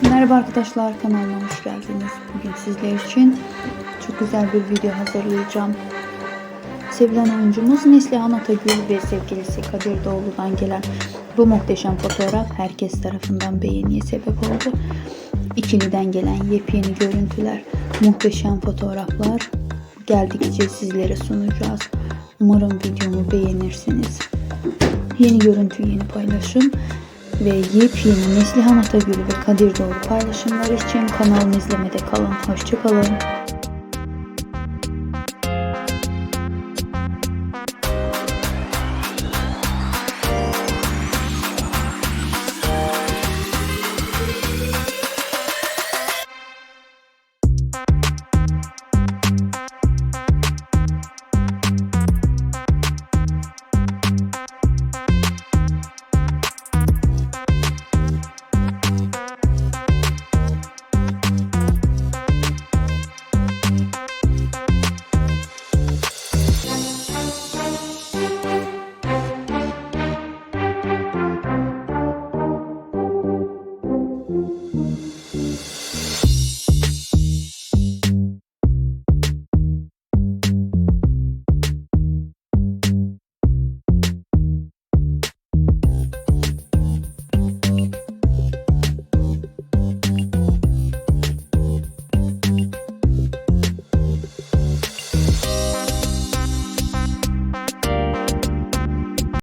Merhaba arkadaşlar kanalıma hoş geldiniz. Bugün sizler için çok güzel bir video hazırlayacağım. Sevilen oyuncumuz Neslihan Atagül ve sevgilisi Kadir Doğulu'dan gelen bu muhteşem fotoğraf herkes tarafından beğeniye sebep oldu. İkiliden gelen yepyeni görüntüler, muhteşem fotoğraflar geldikçe sizlere sunacağız. Umarım videomu beğenirsiniz. Yeni görüntü, yeni paylaşım ve yepyeni Neslihan Atagül ve Kadir Doğulu paylaşımlar için kanalımı izlemede kalın. Hoşçakalın.